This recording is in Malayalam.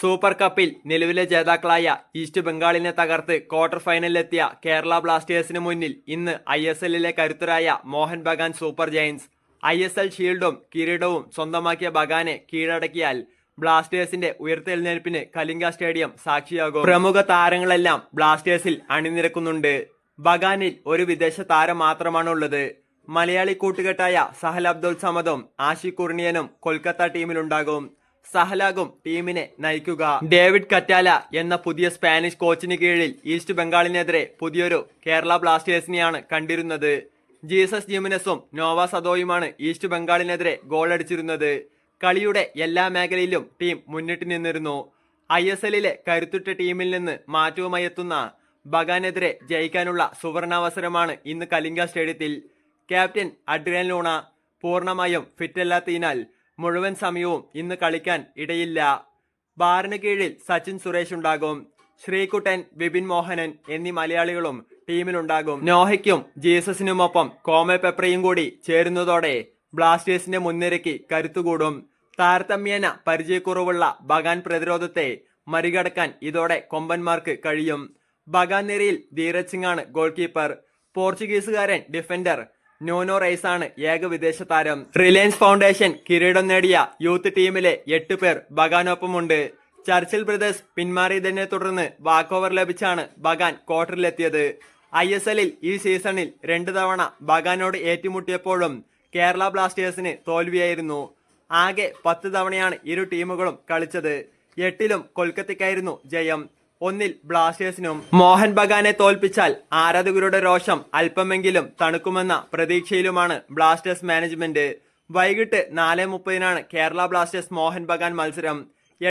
സൂപ്പർ കപ്പിൽ നിലവിലെ ജേതാക്കളായ ഈസ്റ്റ് ബംഗാളിനെ തകർത്ത് ക്വാർട്ടർ ഫൈനലിലെത്തിയ കേരള ബ്ലാസ്റ്റേഴ്സിന് മുന്നിൽ ഇന്ന് ഐ എസ് എല്ലിലെ കരുത്തരായ Mohun Bagan super giants. I S L ഷീൽഡും കിരീടവും സ്വന്തമാക്കിയ ബഗാനെ കീഴടക്കിയാൽ ബ്ലാസ്റ്റേഴ്സിന്റെ ഉയർത്തെഴുന്നേൽപ്പിന് കലിംഗ സ്റ്റേഡിയം സാക്ഷിയാകും. പ്രമുഖ താരങ്ങളെല്ലാം ബ്ലാസ്റ്റേഴ്സിൽ അണിനിരക്കുന്നുണ്ട്. ബഗാനിൽ ഒരു വിദേശ താരം മാത്രമാണുള്ളത്. മലയാളി കൂട്ടുകെട്ടായ സഹൽ അബ്ദുൾ സമദും ആഷിഖ് കുർണിയനും കൊൽക്കത്ത ടീമിലുണ്ടാകും. സഹലാകും ടീമിനെ നയിക്കുക. ഡേവിഡ് കറ്റാല എന്ന പുതിയ സ്പാനിഷ് കോച്ചിന് കീഴിൽ ഈസ്റ്റ് ബംഗാളിനെതിരെ പുതിയൊരു കേരള ബ്ലാസ്റ്റേഴ്സിനെയാണ് കണ്ടിരുന്നത്. ജീസസ് ജിമിനസും നോവ സദോയുമാണ് ഈസ്റ്റ് ബംഗാളിനെതിരെ ഗോളടിച്ചിരുന്നത് കളിയുടെ എല്ലാ മേഖലയിലും ടീം മുന്നിട്ട് നിന്നിരുന്നു. ഐ എസ് എല്ലിലെ കരുത്തുറ്റ ടീമിൽ നിന്ന് മാറ്റവുമായി എത്തുന്ന ബഗാനെതിരെ ജയിക്കാനുള്ള സുവർണാവസരമാണ് ഇന്ന് കലിംഗ സ്റ്റേഡിയത്തിൽ. ക്യാപ്റ്റൻ അഡ്രിയൻ ലൂണ പൂർണമായും ഫിറ്റല്ലാത്തതിനാൽ മുഴുവൻ സമയവും ഇന്ന് കളിക്കാൻ ഇടയില്ല. ബാറിന് കീഴിൽ സച്ചിൻ സുരേഷ് ഉണ്ടാകും. ശ്രീകുട്ടൻ ബിപിൻ മോഹനൻ എന്നീ മലയാളികളും ടീമിലുണ്ടാകും. നോഹയ്ക്കും ജീസസിനുമൊപ്പം കോമെ പെപ്രയും കൂടി ചേരുന്നതോടെ ബ്ലാസ്റ്റേഴ്സിന്റെ മുൻനിരയ്ക്ക് കരുത്തുകൂടും. താരതമ്യേന പരിചയക്കുറവുള്ള ബഗാൻ പ്രതിരോധത്തെ മറികടക്കാൻ ഇതോടെ കൊമ്പന്മാർക്ക് കഴിയും. ബഗാൻ നിരയിൽ ധീരജ് സിംഗ് ആണ് ഗോൾ കീപ്പർ പോർച്ചുഗീസുകാരൻ ഡിഫൻഡർ നോനോ റൈസ് ആണ് ഏക വിദേശ താരം. റിലയൻസ് ഫൗണ്ടേഷൻ കിരീടം നേടിയ യൂത്ത് ടീമിലെ എട്ട് പേർ ബഗാനൊപ്പമുണ്ട്. ചർച്ചിൽ ബ്രദേഴ്സ് പിന്മാറിയതിനെ തുടർന്ന് വാക്ക് ഓവർ ലഭിച്ചാണ് ബഗാൻ ക്വാർട്ടറിലെത്തിയത്. ഐ എസ് എല്ലിൽ ഈ സീസണിൽ രണ്ട് തവണ ബഗാനോട് ഏറ്റുമുട്ടിയപ്പോഴും കേരള ബ്ലാസ്റ്റേഴ്സിന് തോൽവിയായിരുന്നു. ആകെ പത്ത് തവണയാണ് ഇരു ടീമുകളും കളിച്ചത്. എട്ടിലും കൊൽക്കത്തയ്ക്കായിരുന്നു ജയം. ഒന്നിൽ ബ്ലാസ്റ്റേഴ്സിനും മോഹൻ ബഗാനെ തോൽപ്പിച്ചാൽ ആരാധകരുടെ രോഷം അല്പമെങ്കിലും തണുക്കുമെന്ന പ്രതീക്ഷയിലുമാണ് ബ്ലാസ്റ്റേഴ്സ് മാനേജ്മെന്റ്. വൈകിട്ട് നാല് മുപ്പതിനാണ് കേരള ബ്ലാസ്റ്റേഴ്സ് മോഹൻ ബഗാൻ മത്സരം.